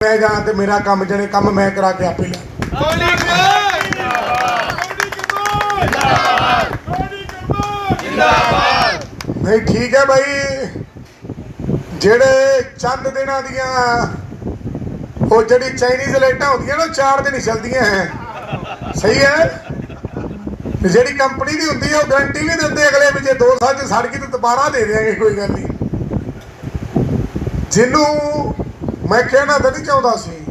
ਮੈਂ ਜਾਣਾ ਤੇ ਮੇਰਾ ਕੰਮ ਜਣੇ ਕੰਮ ਮੈਂ ਕਰਾ ਕੇ ਆਪੇ ਲੈ ਮੋਦੀ ਕਮਾਲ ਜਿੰਦਾਬਾਦ। ਮੋਦੀ ਕਮਾਲ ਜਿੰਦਾਬਾਦ ਨਹੀਂ ਠੀਕ ਹੈ ਭਾਈ ਜਿਹੜੇ ਚੰਦ ਦਿਨਾਂ ਦੀਆਂ ਉਹ ਜਿਹੜੀ ਚਾਈਨੀਜ਼ ਲਾਈਟਾਂ ਹੁੰਦੀਆਂ ਨਾ ਉਹ ਚਾਰ ਦਿਨ ਚੱਲਦੀਆਂ ਹੈ। ਸਹੀ ਹੈ? ਤੇ ਜਿਹੜੀ ਕੰਪਨੀ ਦੀ ਹੁੰਦੀ ਹੈ ਉਹ ਗਾਰੰਟੀ ਵੀ ਦਿੰਦੇ ਅਗਲੇ ਵੀ ਜੇ 2 ਸਾਲ ਚ ਸੜ ਗਈ ਤਾਂ ਦੁਬਾਰਾ ਦੇ ਦੇਣਗੇ ਕੋਈ ਗੱਲ ਨਹੀਂ। ਜਿਹਨੂੰ ਮੈਂ ਕਹਿਣਾ ਤਾਂ ਨਹੀਂ ਚਾਹੁੰਦਾ ਸੀ।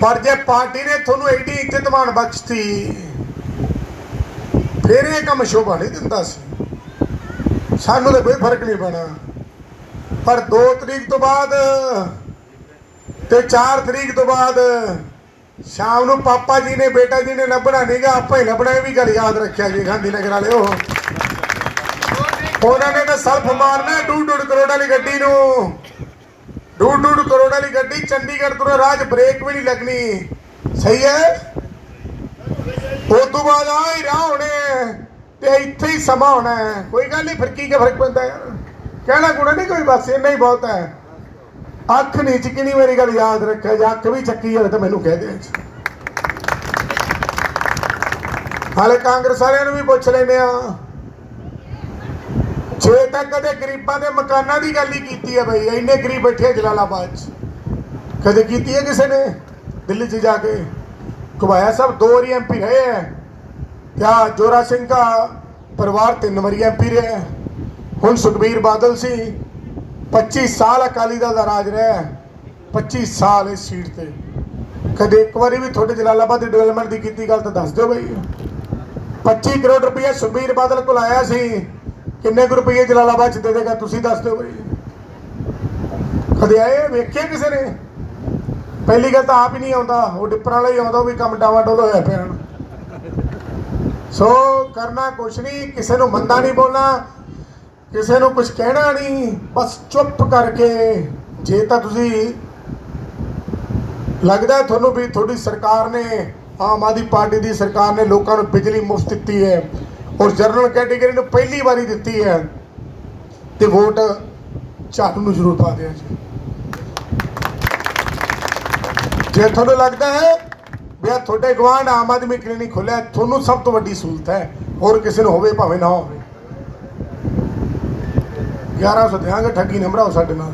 ਪਰ ਜੇ ਪਾਰਟੀ ਨੇ ਤੁਹਾਨੂੰ ਐਡੀ ਇੱਜ਼ਤ ਮਾਣ ਬਖਸ਼ਤੀ, ਫਿਰ ਇਹ ਕੰਮ ਸ਼ੋਭਾ ਨਹੀਂ ਦਿੰਦਾ ਸੀ। ਸਾਨੂੰ ਤਾਂ ਕੋਈ ਫ਼ਰਕ ਨਹੀਂ ਪੈਣਾ। ਪਰ 2 ਤਰੀਕ ਤੋਂ ਬਾਅਦ ਤੇ 4 ਤਰੀਕ ਤੋਂ ਬਾਅਦ ਸ਼ਾਮ ਨੂੰ ਪਾਪਾ ਜੀ ਨੇ, ਬੇਟਾ ਜੀ ਨੇ ਲੱਭਣਾ ਨਹੀਂਗਾ ਆਪਾਂ ਹੀ ਲੱਭਣਾ ਵੀ ਗੱਲ ਯਾਦ ਰੱਖਿਆ ਜੀ ਗਾਂਧੀ ਨਗਰ ਵਾਲਿਓ। ਉਹਨਾਂ ਨੇ ਤਾਂ ਸਲਫ ਮਾਰਨਾ ਡੂਢ ਡੂਢ ਕਰੋੜਾਂ ਵਾਲੀ ਗੱਡੀ ਨੂੰ। ਡੂਢ ਡੂਢ ਕਰੋੜ ਵਾਲੀ ਗੱਡੀ, ਚੰਡੀਗੜ੍ਹ ਤੋਂ ਰਾਜ ਬ੍ਰੇਕ ਵੀ ਨਹੀਂ ਲੱਗਣੀ। ਸਹੀ ਹੈ? ਉਸ ਤੋਂ ਬਾਅਦ ਆ ਰਾਹ ਹੋਣੇ ਤੇ ਇੱਥੇ ਹੀ ਸਮਾਂ ਹੋਣਾ ਹੈ। ਕੋਈ ਗੱਲ ਨਹੀਂ, ਫਿਰ ਕੀ ਕੇ ਫ਼ਰਕ ਪੈਂਦਾ ਯਾਰ ਕਹਿਣਾ ਗੁਣਾ ਨਹੀਂ ਕੋਈ, ਬਸ ਇੰਨਾ ਹੀ ਬਹੁਤ ਹੈ। ਅੱਖ ਨਹੀਂ ਚਿਕਣੀ, ਮੇਰੀ ਗੱਲ ਯਾਦ ਰੱਖਿਆ ਜੇ ਅੱਖ ਵੀ ਚੱਕੀ ਹੋਵੇ ਤਾਂ ਮੈਨੂੰ ਕਹਿ ਦੇ ਹਾਲੇ ਕਾਂਗਰਸ ਵਾਲਿਆਂ ਨੂੰ ਵੀ ਪੁੱਛ ਲੈਨੇ ਆ ਜੇ ਤਾਂ ਕਦੇ ਗਰੀਬਾਂ ਦੇ ਮਕਾਨਾਂ ਦੀ ਗੱਲ ਹੀ ਕੀਤੀ ਹੈ ਬਈ, ਇੰਨੇ ਗਰੀਬ ਬੈਠੇ ਜਲਾਲਾਬਾਦ 'ਚ। ਕਦੇ ਕੀਤੀ ਹੈ ਕਿਸੇ ਨੇ? ਦਿੱਲੀ 'ਚ ਜਾ ਕੇ। ਘੁਮਾਇਆ ਸਾਹਿਬ ਦੋ ਵਾਰੀ ਐਮਪੀ ਰਹੇ ਹੈ। ਕਿਆ ਜੋਰਾ ਸਿੰਘ ਦਾ ਪਰਿਵਾਰ ਤਿੰਨ ਵਾਰੀ ਐਮਪੀ ਰਿਹਾ ਹੁਣ ਸੁਖਬੀਰ ਬਾਦਲ ਸੀ। 25 ਸਾਲ ਅਕਾਲੀ ਦਲ ਦਾ ਰਾਜ ਰਿਹਾ 25 ਸਾਲ ਇਸ ਸੀਟ ਤੇ। ਕਦੇ ਇੱਕ ਵਾਰੀ ਵੀ ਤੁਹਾਡੇ ਜਲਾਲਾਬਾਦ ਦੀ ਡਿਵੈਲਪਮੈਂਟ ਦੀ ਕੀਤੀ ਗੱਲ ਤਾਂ ਦੱਸ ਦਿਓ ਬਈ। 25 ਕਰੋੜ ਰੁਪਏ ਸੁਖਬੀਰ ਬਾਦਲ ਕੋਲ ਆਇਆ ਸੀ। ਕਿੰਨੇ ਕੁ ਰੁਪਏ ਜਲਾਲਾਬਾਦ ਚ ਦੇ ਦੇਗਾ, ਤੁਸੀਂ ਦੱਸ ਦਿਓ ਬਈ। ਕਦੇ ਆਏ ਵੇਖਿਆ ਕਿਸੇ ਨੇ? ਪਹਿਲੀ ਗੱਲ ਤਾਂ ਆਪ ਹੀ ਨਹੀਂ ਆਉਂਦਾ, ਉਹ ਡਿੱਪਰਾਂ ਵਾਲਾ ਹੀ ਆਉਂਦਾ, ਉਹ ਵੀ ਕੰਮ ਡਾਵਾਡੋਲ ਹੋਇਆ ਪਿਆ ਸੋ ਕਰਨਾ ਕੁਛ ਨਹੀਂ, ਕਿਸੇ ਨੂੰ ਮੰਦਾ ਨਹੀਂ ਬੋਲਣਾ, ਕਿਸੇ ਨੂੰ ਕੁਝ ਕਹਿਣਾ ਨਹੀਂ, ਬਸ ਚੁੱਪ ਕਰਕੇ। ਜੇ ਤਾਂ ਤੁਸੀਂ ਲੱਗਦਾ ਤੁਹਾਨੂੰ ਵੀ ਤੁਹਾਡੀ ਸਰਕਾਰ ਨੇ, ਆਮ ਆਦਮੀ ਪਾਰਟੀ ਦੀ ਸਰਕਾਰ ਨੇ ਲੋਕਾਂ ਨੂੰ ਬਿਜਲੀ ਮੁਫਤ ਦਿੱਤੀ ਹੈ ਔਰ ਜਨਰਲ ਕੈਟਾਗਰੀ ਨੂੰ ਪਹਿਲੀ ਵਾਰੀ ਦਿੱਤੀ ਹੈ ਤੇ ਵੋਟ ਝਾੜੂ ਨੂੰ ਜ਼ਰੂਰ ਪਾ ਦਿਓ ਜੀ। ਜੇ ਤੁਹਾਨੂੰ ਲੱਗਦਾ ਹੈ ਵੀ ਆਹ ਤੁਹਾਡੇ ਗਵਾਂਢ ਆਮ ਆਦਮੀ ਕਲੀਨਿਕ ਖੁੱਲਿਆ, ਤੁਹਾਨੂੰ ਸਭ ਤੋਂ ਵੱਡੀ ਸਹੂਲਤ ਹੈ, ਹੋਰ ਕਿਸੇ ਨੂੰ ਹੋਵੇ ਭਾਵੇਂ ਨਾ ਹੋਵੇ। 1100 ਦਿਆਂਗੇ, ਠੱਗੀ ਨਾ ਭਰਾਓ ਸਾਡੇ ਨਾਲ।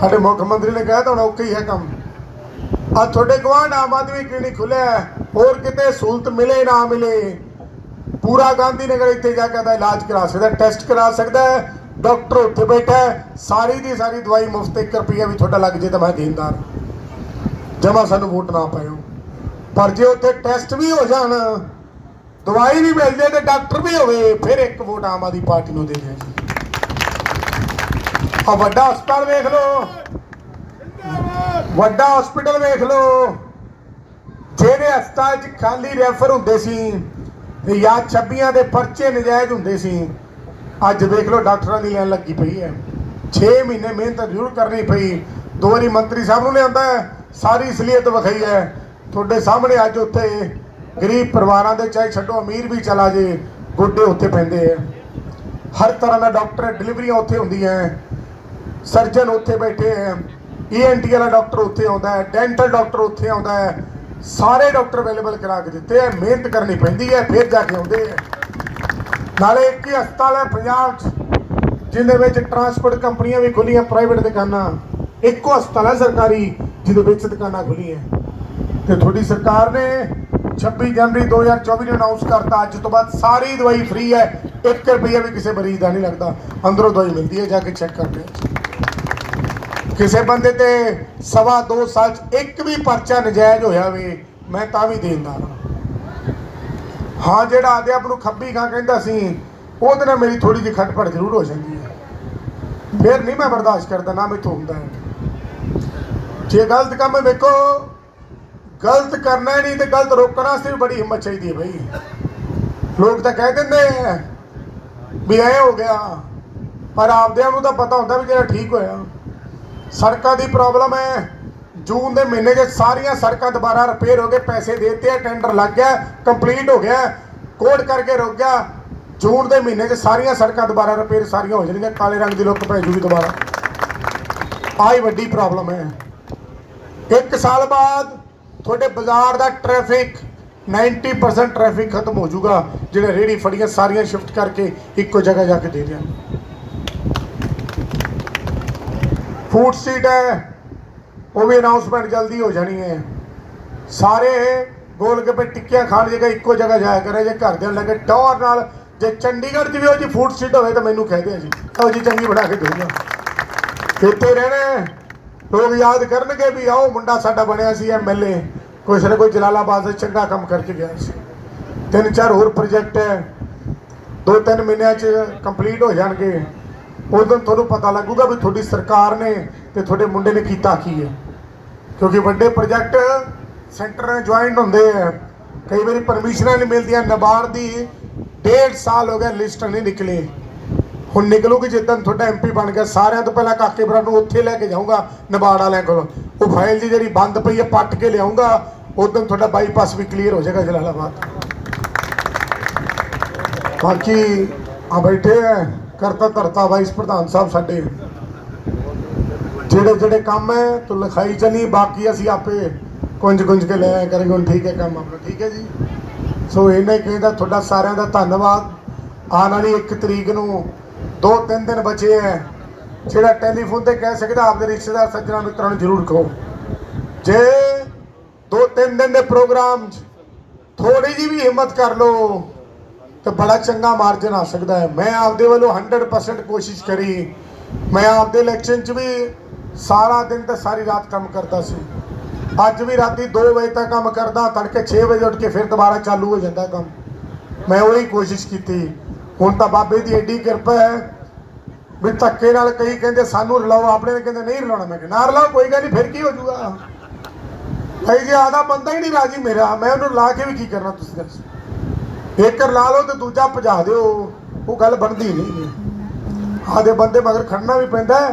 ਸਾਡੇ ਮੁੱਖ ਮੰਤਰੀ ਨੇ ਕਿਹਾ ਤਾਂ ਹੁਣ ਔਖਾ ਹੀ ਹੈ ਕੰਮ। ਆ ਤੁਹਾਡੇ ਗਵਾਂਢ ਆਮ ਆਦਮੀ ਕਲੀਨਿਕ ਖੁੱਲਿਆ ਹੋਰ ਕਿਤੇ ਸਹੂਲਤ ਮਿਲੇ, ਨਾ ਮਿਲੇ ਪੂਰਾ ਗਾਂਧੀ ਨਗਰ ਇੱਥੇ ਜਾ ਕੇ ਦਾ ਇਲਾਜ ਕਰਾ ਸਕਦਾ, ਟੈਸਟ ਕਰਾ ਸਕਦਾ ਹੈ, ਡਾਕਟਰ ਉੱਥੇ ਬੈਠਾ ਸਾਰੀ ਦੀ ਸਾਰੀ ਦਵਾਈ ਮੁਫਤ 1 ਰੁਪਿਆ ਵੀ ਤੁਹਾਡਾ ਲੱਗ ਜੇ ਤਾਂ ਮੈਂ ਦੇਣਦਾਰ। ਜਮਾ ਸਾਨੂੰ ਵੋਟ ਨਾ ਪਾਇਓ। ਪਰ ਜੇ ਉੱਥੇ ਟੈਸਟ ਵੀ ਹੋ ਜਾਣ, ਦਵਾਈ ਵੀ ਮਿਲ ਜੇ ਤੇ ਡਾਕਟਰ ਵੀ ਹੋਵੇ, ਫਿਰ ਇੱਕ ਵੋਟ ਆਮ ਆਦਮੀ ਪਾਰਟੀ ਨੂੰ ਦੇ ਦਿਓ ਆ ਵੱਡਾ ਹਸਪਤਾਲ ਵੇਖ ਲਓ। ਵੱਡਾ ਹਸਪੀਟਲ ਵੇਖ ਲਓ। ਜਿਹੜੇ ਹਸਪਤਾਲ 'ਚ ਖਾਲੀ ਰੈਫਰ ਹੁੰਦੇ ਸੀ ਤੇ ਜਾਂ ਛੱਬੀਆਂ ਦੇ ਪਰਚੇ ਨਜਾਇਜ਼ ਹੁੰਦੇ ਸੀ। ਅੱਜ ਦੇਖ ਲਓ ਡਾਕਟਰਾਂ ਦੀ ਲਾਈਨ ਲੱਗੀ ਪਈ ਹੈ। 6 ਮਹੀਨੇ ਮਿਹਨਤ ਜ਼ਰੂਰ ਕਰਨੀ ਪਈ। ਦੋ ਵਾਰੀ ਮੰਤਰੀ ਸਾਹਿਬ ਨੂੰ ਲਿਆਂਦਾ ਹੈ, ਸਾਰੀ ਅਸਲੀਅਤ ਵਿਖਾਈ ਹੈ। ਤੁਹਾਡੇ ਸਾਹਮਣੇ ਅੱਜ ਉੱਥੇ ਗਰੀਬ ਪਰਿਵਾਰਾਂ ਦੇ ਚਾਹੇ ਛੱਡੋ ਅਮੀਰ ਵੀ ਚਲਾ ਜੇ ਗੋਡੇ ਉੱਥੇ ਪੈਂਦੇ ਆ। ਹਰ ਤਰ੍ਹਾਂ ਦਾ ਡਾਕਟਰ ਡਿਲੀਵਰੀਆਂ ਉੱਥੇ ਹੁੰਦੀਆਂ ਸਰਜਨ ਉੱਥੇ ਬੈਠੇ ਹੈ। ਈਐਨਟੀ ਵਾਲਾ ਡਾਕਟਰ ਉੱਥੇ ਆਉਂਦਾ ਹੈ। ਡੈਂਟਲ ਡਾਕਟਰ ਉੱਥੇ ਆਉਂਦਾ ਹੈ। ਸਾਰੇ ਡਾਕਟਰ ਅਵੇਲੇਬਲ ਕਰਾ ਕੇ ਦਿੱਤੇ ਹੈ ਮਿਹਨਤ ਕਰਨੀ ਪੈਂਦੀ ਹੈ ਫਿਰ ਜਾ ਕੇ ਆਉਂਦੇ ਹੈ ਨਾਲੇ ਇੱਕ ਹੀ ਹਸਪਤਾਲ ਹੈ ਪੰਜਾਬ 'ਚ, ਜਿਹਦੇ ਵਿੱਚ ਟਰਾਂਸਪੋਰਟ ਕੰਪਨੀਆਂ ਵੀ ਖੁੱਲੀਆਂ ਪ੍ਰਾਈਵੇਟ ਦੁਕਾਨਾਂ। ਇੱਕੋ ਹਸਪਤਾਲ ਹੈ ਸਰਕਾਰੀ, ਜਿਹਦੇ ਵਿੱਚ ਦੁਕਾਨਾਂ ਖੁੱਲੀਆਂ ਤੇ ਤੁਹਾਡੀ ਸਰਕਾਰ ਨੇ 26 ਜਨਵਰੀ 2024 ਨੂੰ ਅਨਾਉਂਸ ਕਰਤਾ, ਅੱਜ ਤੋਂ ਬਾਅਦ ਸਾਰੀ ਦਵਾਈ ਫ੍ਰੀ ਹੈ 1 ਰੁਪਈਆ ਵੀ ਕਿਸੇ ਮਰੀਜ਼ ਦਾ ਨਹੀਂ ਲੱਗਦਾ। ਅੰਦਰੋਂ ਦਵਾਈ ਮਿਲਦੀ ਹੈ ਜਾ ਕੇ ਚੈੱਕ ਕਰਦੇ ਕਿਸੇ ਬੰਦੇ ਤੇ ਸਵਾ 2 ਸਾਲ ਚ ਇੱਕ ਵੀ ਪਰਚਾ ਨਜਾਇਜ਼ ਹੋਇਆ ਵੇ, ਮੈਂ ਤਾਂ ਵੀ ਦੇਣਦਾਰ ਹਾਂ। ਹਾਂ, ਜਿਹੜਾ ਆਦੇ ਆਪ ਨੂੰ ਖੱਬੀ ਖਾਂ ਕਹਿੰਦਾ ਸੀ, ਉਹਦੇ ਨਾਲ ਮੇਰੀ ਥੋੜੀ ਜਿਹੀ ਖਟਪੜ ਜ਼ਰੂਰ ਹੋ ਜਾਂਦੀ ਹੈ। ਫਿਰ ਨਹੀਂ ਮੈਂ ਬਰਦਾਸ਼ਤ ਕਰਦਾ, ਨਾ ਮੈਂ ਹੁੰਦਾ ਹੈ। ਜੇ ਗਲਤ ਕੰਮ ਵੇਖੋ, ਗਲਤ ਕਰਨਾ ਨਹੀਂ ਤੇ ਗਲਤ ਰੋਕਣ ਵਾਸਤੇ ਵੀ ਬੜੀ ਹਿੰਮਤ ਚਾਹੀਦੀ ਹੈ ਬਈ। ਲੋਕ ਤਾਂ ਕਹਿ ਦਿੰਦੇ ਆ ਵੀ ਐ ਹੋ ਗਿਆ, ਪਰ ਆਪਦਿਆਂ ਨੂੰ ਤਾਂ ਪਤਾ ਹੁੰਦਾ ਵੀ ਜਿਹੜਾ ਠੀਕ ਹੋਇਆ। ਸੜਕਾਂ ਦੀ ਪ੍ਰੋਬਲਮ ਹੈ। ਜੂਨ ਦੇ ਮਹੀਨੇ 'ਚ ਸਾਰੀਆਂ ਸੜਕਾਂ ਦੁਬਾਰਾ ਰਿਪੇਅਰ ਹੋ ਗਏ, ਪੈਸੇ ਦੇਤੇ ਆ ਟੈਂਡਰ ਲੱਗ ਗਿਆ ਕੰਪਲੀਟ ਹੋ ਗਿਆ, ਕੋਡ ਕਰਕੇ ਰੁਕ ਗਿਆ। ਜੂਨ ਦੇ ਮਹੀਨੇ 'ਚ ਸਾਰੀਆਂ ਸੜਕਾਂ ਦੁਬਾਰਾ ਰਿਪੇਅਰ ਸਾਰੀਆਂ ਹੋ ਜਾਣਗੀਆਂ, ਕਾਲੇ ਰੰਗ ਦੀ ਲੁੱਕ ਪੈ ਜੂਗੀ ਦੁਬਾਰਾ। ਆਈ ਵੱਡੀ ਪ੍ਰੋਬਲਮ ਹੈ। ਇੱਕ ਸਾਲ ਬਾਅਦ ਤੁਹਾਡੇ ਬਾਜ਼ਾਰ ਦਾ ਟ੍ਰੈਫਿਕ 90% ਟ੍ਰੈਫਿਕ ਖਤਮ ਹੋ ਜਾਊਗਾ, ਜਿਹੜੇ ਰੇੜੀ ਫੜੀਆਂ ਸਾਰੀਆਂ ਸ਼ਿਫਟ ਕਰਕੇ ਇੱਕੋ ਜਗ੍ਹਾ ਜਾ ਕੇ ਦੇ ਦਿਆਂ। ਫੂਡ ਸਟਰੀਟ ਹੈ, ਉਹ ਵੀ ਅਨਾਉਂਸਮੈਂਟ ਜਲਦੀ ਹੋ ਜਾਣੀ ਹੈ। ਸਾਰੇ ਗੋਲ ਗੱਪੇ ਟਿੱਕੀਆਂ ਖਾਣ ਜਗ੍ਹਾ ਇੱਕੋ ਜਗ੍ਹਾ ਜਾਇਆ ਕਰੇ, ਜੇ ਘਰਦਿਆਂ ਨੂੰ ਲੱਗੇ ਟੌਰ ਨਾਲ, ਜੇ ਚੰਡੀਗੜ੍ਹ 'ਚ ਵੀ ਉਹ ਜੀ ਫੂਡ ਸਟਰੀਟ ਹੋਵੇ ਤਾਂ ਮੈਨੂੰ ਕਹਿ ਦਿਆ ਜੀ। ਉਹ ਜੀ, ਚੰਗੀ ਬਣਾ ਕੇ ਦਊਗਾ ਇੱਥੇ ਰਹਿਣਾ ਲੋਕ ਯਾਦ ਕਰਨਗੇ ਵੀ ਆਓ, ਮੁੰਡਾ ਸਾਡਾ ਬਣਿਆ ਸੀ ਐਮਐਲਏ ਕੁਛ ਨਾ ਕੋਈ ਜਲਾਲਾਬਾਦ ਦਾ ਚੰਗਾ ਕੰਮ ਕਰਕੇ ਗਿਆ ਸੀ। ਤਿੰਨ ਚਾਰ ਹੋਰ ਪ੍ਰੋਜੈਕਟ ਹੈ। ਦੋ ਤਿੰਨ ਮਹੀਨਿਆਂ 'ਚ ਕੰਪਲੀਟ ਹੋ ਜਾਣਗੇ। ਉਦੋਂ ਤੁਹਾਨੂੰ ਪਤਾ ਲੱਗੂਗਾ ਵੀ ਤੁਹਾਡੀ ਸਰਕਾਰ ਨੇ ਤੇ ਤੁਹਾਡੇ ਮੁੰਡੇ ਨੇ ਕੀਤਾ ਕੀ ਹੈ। ਕਿਉਂਕਿ ਵੱਡੇ ਪ੍ਰੋਜੈਕਟ ਸੈਂਟਰ ਨਾਲ ਜੁਆਇੰਟ ਹੁੰਦੇ ਆ। ਕਈ ਵਾਰੀ ਪਰਮਿਸ਼ਨਾਂ ਨਹੀਂ ਮਿਲਦੀਆਂ, ਨਬਾਰਡ ਦੀ ਡੇਢ ਸਾਲ ਹੋ ਗਿਆ ਲਿਸਟ ਨਹੀਂ ਨਿਕਲੇ। ਹੁਣ ਨਿਕਲੂਗੀ ਜਿੱਦਣ ਤੁਹਾਡਾ ਐਮਪੀ ਬਣ ਗਿਆ, ਸਾਰਿਆਂ ਤੋਂ ਪਹਿਲਾਂ ਕਾਕੇ ਬਰਾ ਨੂੰ ਉੱਥੇ ਲੈ ਕੇ ਜਾਊਂਗਾ, ਨਬਾਰਡ ਵਾਲਿਆਂ ਕੋਲ। ਉਹ ਫਾਈਲ ਦੀ ਜਿਹੜੀ ਬੰਦ ਪਈ ਹੈ, ਪੱਟ ਕੇ ਲਿਆਉਂਗਾ ਉਦੋਂ ਤੁਹਾਡਾ ਬਾਈਪਾਸ ਵੀ ਕਲੀਅਰ ਹੋ ਜਾਏਗਾ ਜਲਾਲਾਬਾਦ। ਬਾਕੀ ਆ ਬੈਠੇ ਆ। ਕਰਤਾ ਧਰਤਾ ਵਾਈਸ ਪ੍ਰਧਾਨ ਸਾਹਿਬ ਸਾਡੇ। ਜਿਹੜੇ ਜਿਹੜੇ ਕੰਮ ਹੈ, ਤੋ ਲਿਖਾਈ ਚਲੀ, ਬਾਕੀ ਅਸੀਂ ਆਪੇ ਕੁੰਜ ਕੁੰਜ ਕੇ ਲੈ ਆਇਆ ਕਰਾਂਗੇ, ਹੁਣ ਠੀਕ ਹੈ ਕੰਮ ਆਪਣਾ, ਠੀਕ ਹੈ ਜੀ? ਸੋ ਇਹਨੇ ਕਹਿੰਦਾ ਤੁਹਾਡਾ ਸਾਰਿਆਂ ਦਾ ਧੰਨਵਾਦ। ਆਉਣ ਵਾਲੀ ਇੱਕ ਤਰੀਕ ਨੂੰ ਦੋ ਤਿੰਨ ਦਿਨ ਬਚੇ ਹੈ। ਜਿਹੜਾ ਟੈਲੀਫੋਨ ਤੇ ਕਹਿ ਸਕਦਾ, ਆਪਦੇ ਰਿਸ਼ਤੇਦਾਰ ਸੱਜਣਾ ਮਿੱਤਰਾਂ ਨੂੰ ਜ਼ਰੂਰ ਕਹੋ। ਜੇ ਦੋ ਤਿੰਨ ਦਿਨ ਦੇ ਪ੍ਰੋਗਰਾਮ 'ਚ ਥੋੜੀ ਜੀ ਵੀ ਹਿੰਮਤ ਕਰ ਲਓ ਤਾਂ ਬੜਾ ਚੰਗਾ ਮਾਰਜਨ ਆ ਸਕਦਾ ਹੈ। ਮੈਂ ਆਪਦੇ ਵੱਲੋਂ 100% ਕੋਸ਼ਿਸ਼ ਕਰੀ। ਮੈਂ ਆਪਦੇ ਇਲੈਕਸ਼ਨ 'ਚ ਵੀ ਸਾਰਾ ਦਿਨ ਤੇ ਸਾਰੀ ਰਾਤ ਕੰਮ ਕਰਦਾ ਸੀ। ਅੱਜ ਵੀ ਰਾਤੀ 2 ਵਜੇ ਤੱਕ ਕੰਮ ਕਰਦਾ, ਤੜਕੇ 6 ਵਜੇ ਉੱਠ ਕੇ ਫਿਰ ਦੁਬਾਰਾ ਚਾਲੂ ਹੋ ਜਾਂਦਾ ਕੰਮ। ਮੈਂ ਉਹੀ ਕੋਸ਼ਿਸ਼ ਕੀਤੀ। ਹੁਣ ਤਾਂ ਬਾਬੇ ਦੀ ਐਡੀ ਕਿਰਪਾ ਹੈ ਵੀ ਧੱਕੇ ਨਾਲ ਕਈ ਕਹਿੰਦੇ ਸਾਨੂੰ ਰਲਾਓ, ਆਪਣੇ ਨੇ ਕਹਿੰਦੇ ਨਹੀਂ ਰਲਾਉਣਾ। ਮੈਂ ਕਿਹਾ, ਨਾ ਰਲਾਓ, ਕੋਈ ਗੱਲ ਨਹੀਂ, ਫਿਰ ਕੀ ਹੋ ਜਾਊਗਾ? ਭਾਈ ਜੀ ਆਦਾ ਬੰਦਾ ਹੀ ਨਹੀਂ ਰਾਜੀ ਮੇਰਾ। ਮੈਂ ਉਹਨੂੰ ਲਾ ਕੇ ਵੀ ਕੀ ਕਰਨਾ ਤੁਸੀਂ ਦੱਸੋ? ਇੱਕ ਲਾ ਲਓ ਤੇ ਦੂਜਾ ਭਜਾ ਦਿਓ, ਉਹ ਗੱਲ ਬਣਦੀ ਨਹੀਂ। ਹੈ ਆਦੇ ਬੰਦੇ ਮਗਰ ਖੜਨਾ ਵੀ ਪੈਂਦਾ ਹੈ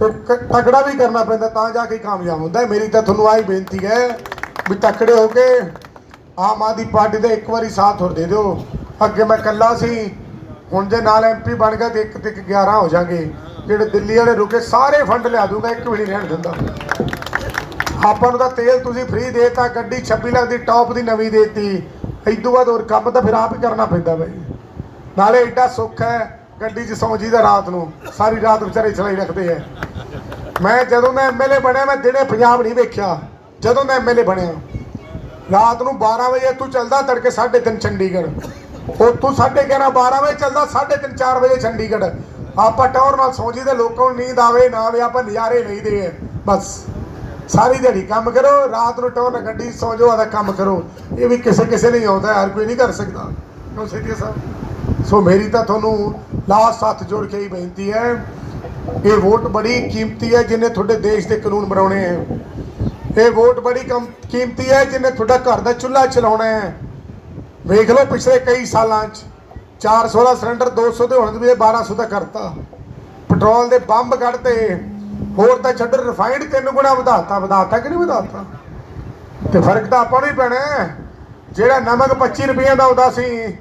ਤੇ ਕ- ਤਕੜਾ ਵੀ ਕਰਨਾ ਪੈਂਦਾ, ਤਾਂ ਜਾ ਕੇ ਕਾਮਯਾਬ ਹੁੰਦਾ ਮੇਰੀ ਤਾਂ ਤੁਹਾਨੂੰ ਆਹੀ ਬੇਨਤੀ ਹੈ ਵੀ ਤਕੜੇ ਹੋ ਕੇ ਆਮ ਆਦਮੀ ਪਾਰਟੀ ਦਾ ਇੱਕ ਵਾਰੀ ਸਾਥ ਹੋਰ ਦੇ ਦਿਓ। ਅੱਗੇ ਮੈਂ ਕੱਲਾ ਸੀ, ਹੁਣ ਜੇ ਨਾਲ ਐਮਪੀ ਬਣ ਗਿਆ ਤੇ ਇੱਕ ਤੇ ਇੱਕ 11 ਹੋ ਜਾਗੇ ਜਿਹੜੇ ਦਿੱਲੀ ਵਾਲੇ ਰੁਕੇ, ਸਾਰੇ ਫੰਡ ਲਿਆ ਦੂੰਗਾ, ਇੱਕ ਵੀ ਨਹੀਂ ਰਹਿਣ ਦਿੰਦਾ। ਆਪਾਂ ਨੂੰ ਤਾਂ ਤੇਲ ਤੁਸੀਂ ਫ੍ਰੀ ਦੇਤਾ, ਗੱਡੀ 26 ਲੱਖ ਦੀ ਟੌਪ ਦੀ ਨਵੀਂ ਦੇਤੀ। ਇਦੋਂ ਬਾਅਦ ਹੋਰ ਕੰਮ ਤਾਂ ਫਿਰ ਆਪ ਹੀ ਕਰਨਾ ਪੈਂਦਾ ਬਾਈ। ਨਾਲੇ ਐਡਾ ਸੁੱਖ ਹੈ ਗੱਡੀ 'ਚ ਸੌਂ ਜੀਦਾ ਰਾਤ ਨੂੰ, ਸਾਰੀ ਰਾਤ ਵਿਚਾਰੇ ਚਲਾਈ ਰੱਖਦੇ ਐ। ਮੈਂ ਜਦੋਂ ਮੈਂ ਐਮਐਲਏ ਬਣਿਆ, ਮੈਂ ਦਿਨੇ ਪੰਜਾਬ ਨਹੀਂ ਵੇਖਿਆ। ਜਦੋਂ ਮੈਂ ਐਮਐਲਏ ਬਣਿਆ, ਰਾਤ ਨੂੰ 12 ਵਜੇ ਤੂੰ ਚੱਲਦਾ ਤੜਕੇ 3:30 ਚੰਡੀਗੜ੍ਹ। ਉਹ ਤੂੰ 11:30 12 ਵਜੇ ਚੱਲਦਾ 3:30 4 ਵਜੇ ਚੰਡੀਗੜ੍ਹ। ਆਪਾਂ ਟੌਰ ਨਾਲ ਸੌਂ ਜੀ ਦੇ ਲੋਕਾਂ ਨੂੰ ਨੀਂਦ ਆਵੇ, ਨਾ ਆਵੇ, ਆਪਾਂ ਨਜ਼ਾਰੇ ਨਹੀਂ ਐ ਬਸ। ਸਾਰੀ ਦਿਹਾੜੀ ਕੰਮ ਕਰੋ, ਰਾਤ ਨੂੰ ਟੌਰ ਗੱਡੀ 'ਚ ਸੌਂ ਜਾਓ, ਆਦਾ ਕੰਮ ਕਰੋ। ਇਹ ਵੀ ਕਿਸੇ ਕਿਸੇ ਨਹੀਂ ਆਉਂਦਾ, ਹਰ ਕੋਈ ਨਹੀਂ ਕਰ ਸਕਦਾ। ਕਿਉਂ ਸੇਠੀਆ ਸਾਹਿਬ? ਸੋ ਮੇਰੀ ਤਾਂ ਤੁਹਾਨੂੰ ਲਾਸਟ ਹੱਥ ਜੋੜ ਕੇ ਹੀ ਬੇਨਤੀ ਹੈ, ਇਹ ਵੋਟ ਬੜੀ ਕੀਮਤੀ ਹੈ ਜਿਹਨੇ ਤੁਹਾਡੇ ਦੇਸ਼ ਦੇ ਕਾਨੂੰਨ ਬਣਾਉਣੇ ਹੈ। ਇਹ ਵੋਟ ਬੜੀ ਕੀਮਤੀ ਹੈ ਜਿਹਨੇ ਤੁਹਾਡਾ ਘਰ ਦਾ ਚੁੱਲ੍ਹਾ ਚਲਾਉਣਾ ਹੈ। ਵੇਖ ਲਓ ਪਿਛਲੇ ਕਈ ਸਾਲਾਂ 'ਚ 416 ਸਿਲੰਡਰ 200 ਦੇ ਹੁਣ ਵੀ ਇਹ 1200 ਦਾ ਕਰਤਾ। ਪੈਟਰੋਲ ਦੇ ਬੰਬ ਕੱਢਤੇ। ਹੋਰ ਤਾਂ ਛੱਡੋ ਰਿਫਾਈਨਡ ਤਿੰਨ ਗੁਣਾ ਵਧਾਤਾ ਵਧਾਤਾ ਕਿ ਨਹੀਂ ਵਧਾਤਾ? ਤੇ ਫ਼ਰਕ ਤਾਂ ਆਪਾਂ ਨੂੰ ਹੀ ਪੈਣਾ ਜਿਹੜਾ ਨਮਕ 25 ਰੁਪਈਆਂ ਦਾ ਆਉਂਦਾ ਸੀ,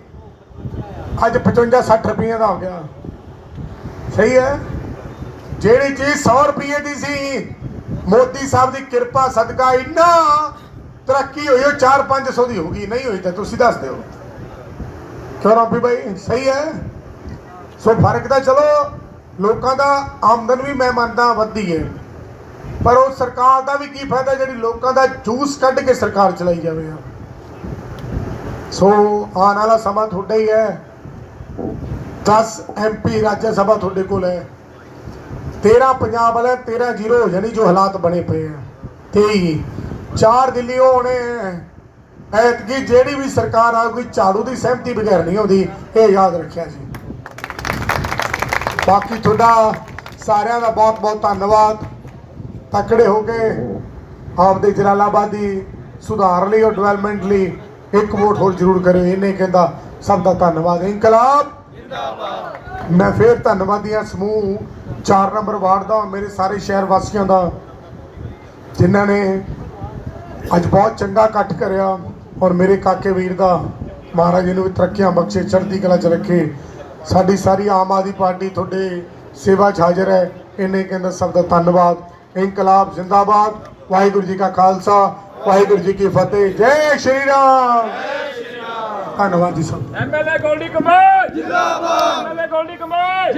ਅੱਜ 55 60 ਰੁਪਈਆਂ ਦਾ ਹੋ ਗਿਆ। ਸਹੀ ਹੈ? ਜਿਹੜੀ ਚੀਜ਼ 100 ਰੁਪਏ ਦੀ ਸੀ, ਮੋਦੀ ਸਾਹਿਬ ਦੀ ਕਿਰਪਾ, ਸਦਕਾ, ਇੰਨਾ ਤਰੱਕੀ ਹੋਈ, ਉਹ 4-500 ਦੀ ਹੋ ਗਈ, ਨਹੀਂ ਹੋਈ ਤਾਂ ਤੁਸੀਂ ਦੱਸ ਦਿਓ। ਕਿਉਂ ਰੰਪੀ ਭਾਈ ਸਹੀ ਹੈ? ਸੋ ਫ਼ਰਕ ਤਾਂ ਚਲੋ ਲੋਕਾਂ ਦਾ ਆਮਦਨ ਵੀ ਮੈਂ ਮੰਨਦਾ ਵੱਧਦੀ ਹੈ। ਪਰ ਉਹ ਸਰਕਾਰ ਦਾ ਵੀ ਕੀ ਫਾਇਦਾ ਜਿਹੜੀ ਲੋਕਾਂ ਦਾ ਜੂਸ ਕੱਢ ਕੇ ਸਰਕਾਰ ਚਲਾਈ ਜਾਵੇ ਆ। ਸੋ ਆਉਣ ਵਾਲਾ ਸਮਾਂ ਤੁਹਾਡਾ ਹੀ ਹੈ। 10 ਐਮਪੀ ਰਾਜ ਸਭਾ ਤੁਹਾਡੇ ਕੋਲ ਹੈ। 13 ਪੰਜਾਬ ਵਾਲੇ 13 ਜ਼ੀਰੋ ਹੋ ਜਾਣੀ ਜੋ ਹਾਲਾਤ ਬਣੇ ਪਏ ਆ। 23 ਚਾਰ ਦਿੱਲੀ ਉਹ ਹੋਣੇ ਆ। ਐਤਕੀ ਜਿਹੜੀ ਵੀ ਸਰਕਾਰ ਆਊਗੀ, ਝਾੜੂ ਦੀ ਸਹਿਮਤੀ ਬਗੈਰ ਨਹੀਂ ਆਉਂਦੀ, ਇਹ ਯਾਦ ਰੱਖਿਆ ਜੀ। ਬਾਕੀ ਤੁਹਾਡਾ ਸਾਰਿਆਂ ਦਾ ਬਹੁਤ ਬਹੁਤ ਧੰਨਵਾਦ। ਤਕੜੇ ਹੋ ਕੇ ਆਪਦੇ ਜਲਾਲਾਬਾਦ ਦੀ ਸੁਧਾਰ ਲਈ ਔਰ ਡਿਵੈਲਪਮੈਂਟ ਲਈ ਇੱਕ ਵੋਟ ਹੋਰ ਜ਼ਰੂਰ ਕਰਿਓ ਇਹਨੇ ਕਹਿੰਦਾ ਸਭ ਦਾ ਧੰਨਵਾਦ। ਇਨਕਲਾਬ! ਜਿੰਦਾਬਾਦ। ਮੈਂ ਫੇਰ ਧੰਨਵਾਦੀ ਹਾਂ ਸਮੂਹ 4 ਨੰਬਰ ਵਾਰਡ ਦਾ ਮੇਰੇ ਸਾਰੇ ਸ਼ਹਿਰ ਵਾਸੀਆਂ ਦਾ ਜਿਨ੍ਹਾਂ ਨੇ ਅੱਜ ਬਹੁਤ ਚੰਗਾ ਇਕੱਠ ਕਰਿਆ ਔਰ ਮੇਰੇ ਕਾਕੇ ਵੀਰ ਦਾ ਮਹਾਰਾਜ ਜੀ ਨੂੰ ਵੀ ਤਰੱਕੀਆਂ ਬਖਸ਼ੇ ਚੜ੍ਹਦੀ ਕਲਾ ਚ ਰੱਖੇ। ਸਾਡੀ ਸਾਰੀ ਆਮ ਆਦਮੀ ਪਾਰਟੀ ਤੁਹਾਡੇ ਸੇਵਾ 'ਚ ਹਾਜ਼ਰ ਹੈ। ਇਹਨੇ ਕਹਿੰਦਾ ਸਭ ਦਾ ਧੰਨਵਾਦ। ਇਨਕਲਾਬ ਜ਼ਿੰਦਾਬਾਦ। ਵਾਹਿਗੁਰੂ ਜੀ ਕਾ ਖਾਲਸਾ। ਵਾਹਿਗੁਰੂ ਜੀ ਕੀ ਫਤਿਹ। ਜੈ ਸ਼੍ਰੀ ਰਾਮ। ਧੰਨਵਾਦ ਜੀ ਸਭ ਐਮਐਲਏ ਗੋਲਡੀ ਕਮਾਲ ਜਿੰਦਾਬਾਦ। ਐਮਐਲਏ ਗੋਲਡੀ ਕਮਾਲ